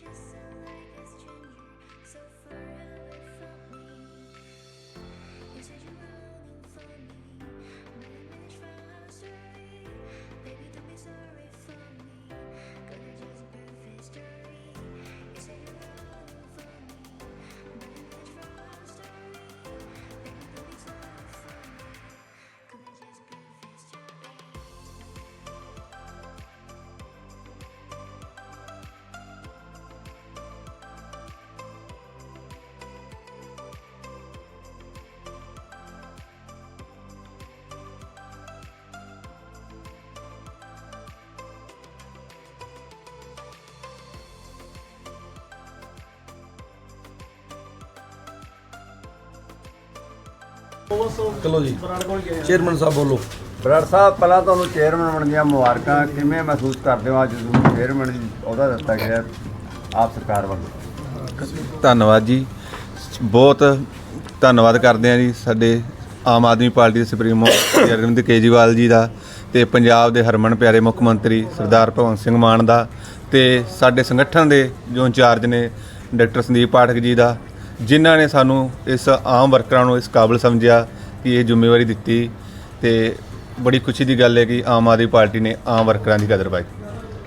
just so ਚਲੋ ਜੀ। Chairman ਸਾਹਿਬ ਬੋਲੋ। ਬਰਾੜ ਸਾਹਿਬ ਪਹਿਲਾਂ ਤੁਹਾਨੂੰ ਚੇਅਰਮੈਨ ਬਣਨ ਦੀਆਂ ਮੁਬਾਰਕਾਂ। ਕਿਵੇਂ ਮਹਿਸੂਸ ਕਰਦੇ ਹੋ ਅੱਜ ਤੁਹਾਨੂੰ ਚੇਅਰਮੈਨ ਦੀ ਅਹੁਦਾ ਦਿੱਤਾ ਗਿਆ ਆਪ ਸਰਕਾਰ ਵੱਲੋਂ। ਧੰਨਵਾਦ ਜੀ। ਬਹੁਤ ਧੰਨਵਾਦ ਕਰਦੇ ਹਾਂ ਜੀ ਸਾਡੇ ਆਮ ਆਦਮੀ ਪਾਰਟੀ ਦੇ ਸੁਪਰੀਮੋ ਸ਼੍ਰੀ ਅਰਵਿੰਦ ਕੇਜਰੀਵਾਲ ਜੀ ਦਾ ਤੇ ਪੰਜਾਬ ਦੇ ਹਰਮਨ ਪਿਆਰੇ ਮੁੱਖ ਮੰਤਰੀ ਸਰਦਾਰ ਭਗਵੰਤ ਸਿੰਘ ਮਾਨ ਦਾ ਤੇ ਸਾਡੇ ਸੰਗਠਨ ਦੇ ਜੋ ਇੰਚਾਰਜ ਨੇ ਡਾਕਟਰ ਸੰਦੀਪ ਪਾਠਕ ਜੀ ਦਾ ਜਿਨ੍ਹਾਂ ਨੇ ਸਾਨੂੰ ਇਸ ਆਮ ਵਰਕਰਾਂ ਨੂੰ ਇਸ ਕਾਬਲ ਸਮਝਿਆ ਕਿ ਇਹ ਜ਼ਿੰਮੇਵਾਰੀ ਦਿੱਤੀ ਤੇ ਬੜੀ ਖੁਸ਼ੀ ਦੀ ਗੱਲ ਹੈ ਕਿ ਆਮ ਆਦਮੀ ਪਾਰਟੀ ਨੇ ਆਮ ਵਰਕਰਾਂ ਦੀ ਕਦਰ ਪਾਈ।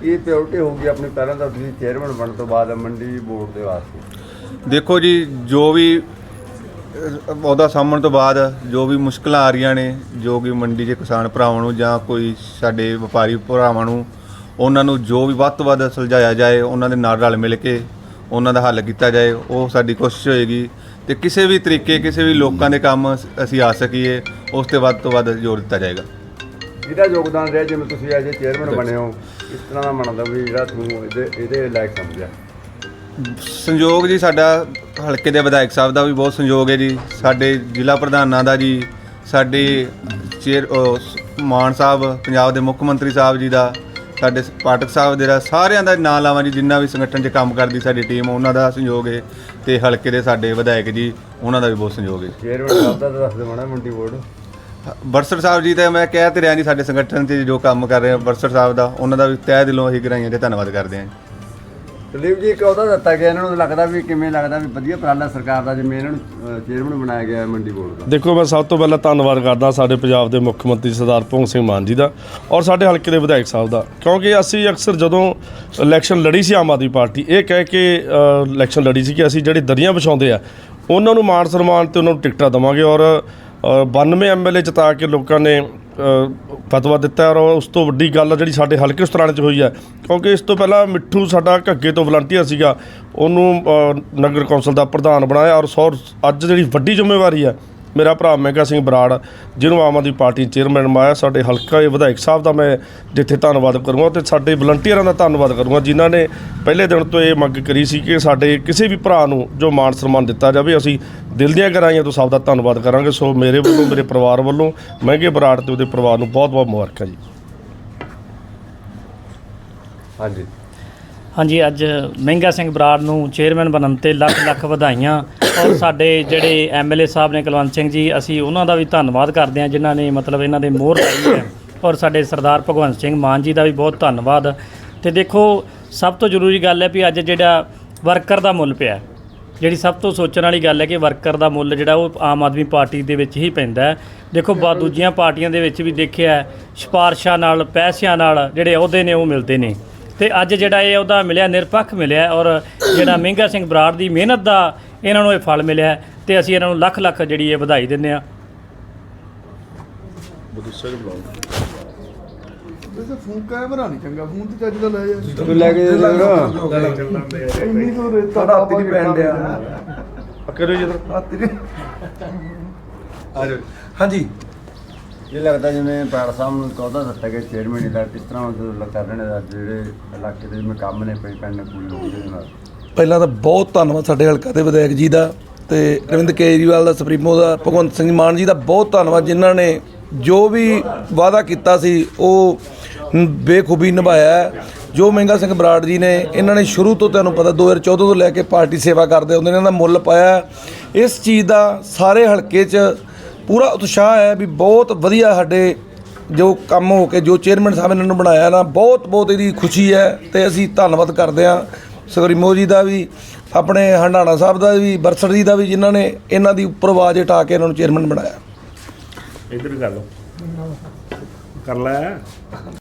ਕੀ ਪ੍ਰਾਇੋਰਟੀ ਹੋਊਗੀ ਆਪਣੀ ਪਹਿਲਾਂ ਤਾਂ ਤੁਸੀਂ ਚੇਅਰਮੈਨ ਬਣਨ ਤੋਂ ਬਾਅਦ ਮੰਡੀ ਬੋਰਡ ਦੇ ਵਾਸਤੇ? ਦੇਖੋ ਜੀ ਜੋ ਵੀ ਉਹਦਾ ਸਾਹਮਣ ਤੋਂ ਬਾਅਦ ਜੋ ਵੀ ਮੁਸ਼ਕਲਾਂ ਆ ਰਹੀਆਂ ਨੇ ਜੋ ਕਿ ਮੰਡੀ 'ਚ ਕਿਸਾਨ ਭਰਾਵਾਂ ਨੂੰ ਜਾਂ ਕੋਈ ਸਾਡੇ ਵਪਾਰੀ ਭਰਾਵਾਂ ਨੂੰ ਉਹਨਾਂ ਨੂੰ ਜੋ ਵੀ ਵੱਧ ਤੋਂ ਵੱਧ ਸੁਲਝਾਇਆ ਜਾਏ ਉਹਨਾਂ ਦੇ ਨਾਲ ਰਲ ਮਿਲ ਕੇ ਉਹਨਾਂ ਦਾ ਹੱਲ ਕੀਤਾ ਜਾਏ ਉਹ ਸਾਡੀ ਕੋਸ਼ਿਸ਼ ਹੋਏਗੀ ਤੇ ਕਿਸੇ ਵੀ ਤਰੀਕੇ ਕਿਸੇ ਵੀ ਲੋਕਾਂ ਦੇ ਕੰਮ ਅਸ- ਅਸੀਂ ਆ ਸਕੀਏ ਉਸ ਤੇ ਵੱਧ ਤੋਂ ਵੱਧ ਜ਼ੋਰ ਦਿੱਤਾ ਜਾਏਗਾ। ਜਿਹਦਾ ਯੋਗਦਾਨ ਰਿਹਾ ਜਿਵੇਂ ਤੁਸੀਂ ਅੱਜ ਚੇਅਰਮੈਨ ਬਣੇ ਹੋ ਇਸ ਤਰ੍ਹਾਂ ਦਾ ਮੰਨਦਾ ਵੀ ਜਿਹੜਾ ਤੁਹਾਨੂੰ ਇਹਦੇ ਇਹਦੇ ਲਾਇਕ ਸਮਝਿਆ। ਸੰਯੋਗ ਜੀ ਸਾਡਾ ਹਲਕੇ ਦੇ ਵਿਧਾਇਕ ਸਾਹਿਬ ਦਾ ਵੀ ਬਹੁਤ ਸੰਯੋਗ ਹੈ ਜੀ। ਸਾਡੇ ਜ਼ਿਲ੍ਹਾ ਪ੍ਰਧਾਨਾਂ ਦਾ ਜੀ ਸਾਡੇ ਚੇਅਰ ਅਹ, ਸ- ਮਾਨ ਸਾਹਿਬ ਪੰਜਾਬ ਦੇ ਮੁੱਖ ਮੰਤਰੀ ਸਾਹਿਬ ਜੀ ਦਾ ਸਾਡੇ ਪਾਠਕ ਸਾਹਿਬ ਦੇ ਦਾ ਸਾਰਿਆਂ ਦਾ ਨਾਂ ਲਾਵਾਂ ਜੀ ਜਿੰਨਾ ਵੀ ਸੰਗਠਨ 'ਚ ਕੰਮ ਕਰਦੀ ਸਾਡੀ ਟੀਮ ਉਹਨਾਂ ਦਾ ਸੰਯੋਗ ਹੈ ਤੇ ਹਲਕੇ ਦੇ ਸਾਡੇ ਵਿਧਾਇਕ ਜੀ ਉਹਨਾਂ ਦਾ ਵੀ ਬਹੁਤ ਸੰਯੋਗ ਹੈ ਚੇਅਰਮੈਨ ਸਾਹਿਬ ਦਾ ਤਾਂ ਦੱਸ ਦਿਓ ਨਾ ਮੰਡੀ ਬੋਰਡ। ਬਰਸਰ ਸਾਹਿਬ ਜੀ ਤੇ ਮੈਂ ਕਹਿ ਤੇ ਰਿਹਾ ਜੀ ਸਾਡੇ ਸੰਗਠਨ 'ਚ ਜੋ ਕੰਮ ਕਰ ਰਹੇ ਆ ਬਰਸਰ ਸਾਹਿਬ ਦਾ ਉਹਨਾਂ ਦਾ ਵੀ ਤਹਿ ਦਿਲੋਂ ਅਸੀਂ ਗਰਾਈਆਂ ਤੇ ਧੰਨਵਾਦ ਕਰਦੇ ਹਾਂ ਦਲੀਪ ਜੀ ਇੱਕ ਅਹੁਦਾ ਦਿੱਤਾ ਗਿਆ ਇਹਨਾਂ ਨੂੰ ਲੱਗਦਾ ਵੀ ਕਿਵੇਂ ਲੱਗਦਾ ਵੀ ਵਧੀਆ ਉਪਰਾਲਾ ਸਰਕਾਰ ਦਾ ਜਿਵੇਂ ਇਹਨਾਂ ਨੂੰ ਚੇਅਰਮੈਨ ਬਣਾਇਆ ਗਿਆ ਮੰਡੀ ਬੋਰਡ ਦਾ। ਦੇਖੋ ਮੈਂ ਸਭ ਤੋਂ ਪਹਿਲਾਂ ਧੰਨਵਾਦ ਕਰਦਾ ਸਾਡੇ ਪੰਜਾਬ ਦੇ ਮੁੱਖ ਮੰਤਰੀ ਸਰਦਾਰ ਭਗਵੰਤ ਸਿੰਘ ਮਾਨ ਜੀ ਦਾ ਔਰ ਸਾਡੇ ਹਲਕੇ ਦੇ ਵਿਧਾਇਕ ਸਾਹਿਬ ਦਾ ਕਿਉਂਕਿ ਅਸੀਂ ਅਕਸਰ ਜਦੋਂ ਇਲੈਕਸ਼ਨ ਲੜੀ ਸੀ ਆਮ ਆਦਮੀ ਪਾਰਟੀ ਇਹ ਕਹਿ ਕੇ ਇਲੈਕਸ਼ਨ ਲੜੀ ਸੀ ਕਿ ਅਸੀਂ ਜਿਹੜੇ ਦਰੀਆਂ ਵਿਛਾਉਂਦੇ ਆ ਉਹਨਾਂ ਨੂੰ ਮਾਣ ਸਨਮਾਨ ਤੇ ਉਹਨਾਂ ਨੂੰ ਟਿਕਟਾਂ ਦੇਵਾਂਗੇ ਔਰ ਅ, 92 ਐਮਐਲਏ ਜਿਤਾ ਕੇ ਲੋਕਾਂ ਨੇ ਫਤਵਾ ਦਿੱਤਾ ਔਰ ਉਸ ਤੋਂ ਵੱਡੀ ਗੱਲ ਆ ਜਿਹੜੀ ਸਾਡੇ ਹਲਕੇ ਉਸਤਰਾਣੇ 'ਚ ਹੋਈ ਹੈ। ਕਿਉਂਕਿ ਇਸ ਤੋਂ ਪਹਿਲਾਂ ਮਿੱਠੂ ਸਾਡਾ ਘੱਗੇ ਤੋਂ ਵਲੰਟੀਅਰ ਸੀਗਾ। ਉਹਨੂੰ ਨਗਰ ਕੌਂਸਲ ਦਾ ਪ੍ਰਧਾਨ ਬਣਾਇਆ ਔਰ ਸੌ, ਅੱਜ ਜਿਹੜੀ ਵੱਡੀ ਜ਼ਿੰਮੇਵਾਰੀ ਹੈ ਮੇਰਾ ਭਰਾ ਮਹਿੰਗਾ ਸਿੰਘ ਬਰਾੜ ਜਿਹਨੂੰ ਆਮ ਆਦਮੀ ਪਾਰਟੀ ਚੇਅਰਮੈਨ ਬਣਾਇਆ ਸਾਡੇ ਹਲਕਾ ਦੇ ਵਿਧਾਇਕ ਸਾਹਿਬ ਦਾ ਮੈਂ ਜਿੱਥੇ ਧੰਨਵਾਦ ਕਰੂੰਗਾ ਤੇ ਸਾਡੇ ਵਲੰਟੀਅਰਾਂ ਦਾ ਧੰਨਵਾਦ ਕਰੂੰਗਾ ਜਿਨ੍ਹਾਂ ਨੇ ਪਹਿਲੇ ਦਿਨ ਤੋਂ ਇਹ ਮੰਗ ਕਰੀ ਸੀ ਕਿ ਸਾਡੇ ਕਿਸੇ ਵੀ ਭਰਾ ਨੂੰ ਜੋ ਮਾਣ ਸਨਮਾਨ ਦਿੱਤਾ ਜਾਵੇ ਅਸੀਂ ਦਿਲ ਦੀਆਂ ਗਹਿਰਾਈਆਂ ਤੋਂ ਸਭ ਦਾ ਧੰਨਵਾਦ ਕਰਾਂਗੇ। ਸੋ ਮੇਰੇ ਵੱਲੋਂ ਮੇਰੇ ਪਰਿਵਾਰ ਵੱਲੋਂ ਮਹਿੰਗੇ ਬਰਾੜ ਤੇ ਉਹਦੇ ਪਰਿਵਾਰ ਨੂੰ ਬਹੁਤ ਬਹੁਤ ਮੁਬਾਰਕਾਂ ਜੀ। ਹਾਂਜੀ। ਹਾਂਜੀ ਅੱਜ ਮਹਿੰਗਾ ਸਿੰਘ ਬਰਾੜ ਨੂੰ ਚੇਅਰਮੈਨ ਬਣਨ ਤੇ ਲੱਖ ਲੱਖ ਵਧਾਈਆਂ ਔਰ ਸਾਡੇ ਜਿਹੜੇ ਐਮਐਲਏ ਸਾਹਿਬ ਨੇ ਕੁਲਵੰਤ ਸਿੰਘ ਜੀ, ਅਸੀਂ ਉਹਨਾਂ ਦਾ ਵੀ ਧੰਨਵਾਦ ਕਰਦੇ ਹਾਂ, ਜਿਨ੍ਹਾਂ ਨੇ ਮਤਲਬ ਇਹਨਾਂ ਦੇ ਮੋਹਰ ਲਾਈ ਹੈ। ਔਰ ਸਾਡੇ ਸਰਦਾਰ ਭਗਵੰਤ ਸਿੰਘ ਮਾਨ ਜੀ ਦਾ ਵੀ ਬਹੁਤ ਧੰਨਵਾਦ। ਤੇ ਦੇਖੋ, ਸਭ ਤੋਂ ਜ਼ਰੂਰੀ ਗੱਲ ਹੈ ਵੀ ਅੱਜ ਜਿਹੜਾ ਵਰਕਰ ਦਾ ਮੁੱਲ ਪਿਆ ਜਿਹੜੀ ਸਭ ਤੋਂ ਸੋਚਣ ਵਾਲੀ ਗੱਲ ਹੈ ਕਿ ਵਰਕਰ ਦਾ ਮੁੱਲ ਜਿਹੜਾ ਉਹ ਆਮ ਆਦਮੀ ਪਾਰਟੀ ਦੇ ਵਿੱਚ ਹੀ ਪੈਂਦਾ ਹੈ। ਦੇਖੋ, ਬਾ, ਦੂਜੀਆਂ ਪਾਰਟੀਆਂ ਦੇ ਵਿੱਚ ਵੀ ਦੇਖਿਆ ਸਿਫਾਰਸ਼ਾਂ ਨਾਲ, ਪੈਸਿਆਂ ਨਾਲ ਜਿਹੜੇ ਅਹੁਦੇ ਨੇ ਉਹ ਮਿਲਦੇ ਨੇ। ਤੇ ਅੱਜ ਜਿਹੜਾ ਇਹ ਉਹਦਾ ਮਿਲਿਆ, ਨਿਰਪੱਖ ਮਿਲਿਆ ਔਰ ਜਿਹੜਾ ਮਹਿੰਗਾ ਸਿੰਘ ਬਰਾੜ ਦੀ ਮਿਹਨਤ ਦਾ ਇਹਨਾਂ ਨੂੰ ਇਹ ਫਲ ਮਿਲਿਆ ਤੇ ਅਸੀਂ ਇਹਨਾਂ ਨੂੰ ਲੱਖ ਲੱਖ ਜਿਹੜੀ ਇਹ ਵਧਾਈ ਦਿੰਦੇ ਆ ਵੈਸੇ ਫੋਨ ਕੈਮਰਾ ਨਹੀਂ ਚੰਗਾ ਫੋਨ ਤੇ ਚੱਜ ਦਾ ਲੈ ਜਾ। ਤੂੰ ਲੈ ਕੇ ਜਾ ਇੰਨੀ ਤੋਂ ਰੇਤਾ ਤੁਹਾਡਾ ਹੱਥ ਨਹੀਂ ਪੈਣ ਡਿਆ। ਕਰੋ ਜੀ ਹੱਥ ਨਹੀਂ। ਹਾਂਜੀ। ਇਹ ਲੱਗਦਾ ਜਿਵੇਂ ਪਾੜ ਸਾਹਿਬ ਨੂੰ ਕਹਦਾ ਦਿੱਤਾ ਗਿਆ ਚੇਅਰਮੈਨ ਦਾ ਕਿਸ ਤਰ੍ਹਾਂ ਉਹ ਲੱਗਾ ਰਹੇ ਨੇ ਜਿਹੜੇ ਇਲਾਕੇ ਦੇ ਜਿਵੇਂ ਕੰਮ ਨੇ ਪਈ ਪੈਣ ਪੂਰੀ ਹੋ ਗਏ ਨਾਲ। ਪਹਿਲਾਂ ਤਾਂ ਬਹੁਤ ਧੰਨਵਾਦ ਸਾਡੇ ਹਲਕਾ ਦੇ ਵਿਧਾਇਕ ਜੀ ਦਾ ਤੇ ਅਰਵਿੰਦ ਕੇਜਰੀਵਾਲ ਦਾ, ਸੁਪਰੀਮੋ ਦਾ, ਭਗਵੰਤ ਸਿੰਘ ਮਾਨ ਜੀ ਦਾ ਬਹੁਤ ਧੰਨਵਾਦ, ਜਿਨ੍ਹਾਂ ਨੇ ਜੋ ਵੀ ਵਾਅਦਾ ਕੀਤਾ ਸੀ, ਉਹ ਬੇਖੂਬੀ ਨਿਭਾਇਆ ਜੋ ਮਹਿੰਗਾ ਸਿੰਘ ਬਰਾੜ ਜੀ ਨੇ, ਇਹਨਾਂ ਨੇ ਸ਼ੁਰੂ ਤੋਂ ਤੁਹਾਨੂੰ ਪਤਾ 2014 ਤੋਂ ਲੈ ਕੇ ਪਾਰਟੀ ਸੇਵਾ ਕਰਦੇ ਹੁੰਦੇ ਨੇ, ਇਹਨਾਂ ਦਾ ਮੁੱਲ ਪਾਇਆ ਇਸ ਚੀਜ਼ ਦਾ ਸਾਰੇ ਹਲਕੇ 'ਚ ਪੂਰਾ ਉਤਸ਼ਾਹ ਹੈ ਵੀ ਬਹੁਤ ਵਧੀਆ ਸਾਡੇ ਜੋ ਕੰਮ ਹੋ ਕੇ, ਜੋ ਚੇਅਰਮੈਨ ਸਾਹਿਬ ਇਹਨਾਂ ਨੂੰ ਬਣਾਇਆ ਨਾ ਬਹੁਤ ਬਹੁਤ ਇਹਦੀ ਖੁਸ਼ੀ ਹੈ ਤੇ ਅਸੀਂ ਧੰਨਵਾਦ ਕਰਦੇ ਹਾਂ। ਸੁਖਰੀਮੋ ਜੀ ਦਾ ਵੀ, ਆਪਣੇ ਹੰਡਾਣਾ ਸਾਹਿਬ ਦਾ ਵੀ, ਬਰਸੜ ਜੀ ਦਾ ਵੀ ਜਿਨ੍ਹਾਂ ਨੇ ਇਹਨਾਂ ਦੀ ਉੱਪਰ ਆਵਾਜ਼ ਉਠਾ ਕੇ ਇਹਨਾਂ ਨੂੰ ਚੇਅਰਮੈਨ ਬਣਾਇਆ। ਇਧਰ ਕਰ ਲਓ। ਕਰ ਲੈ।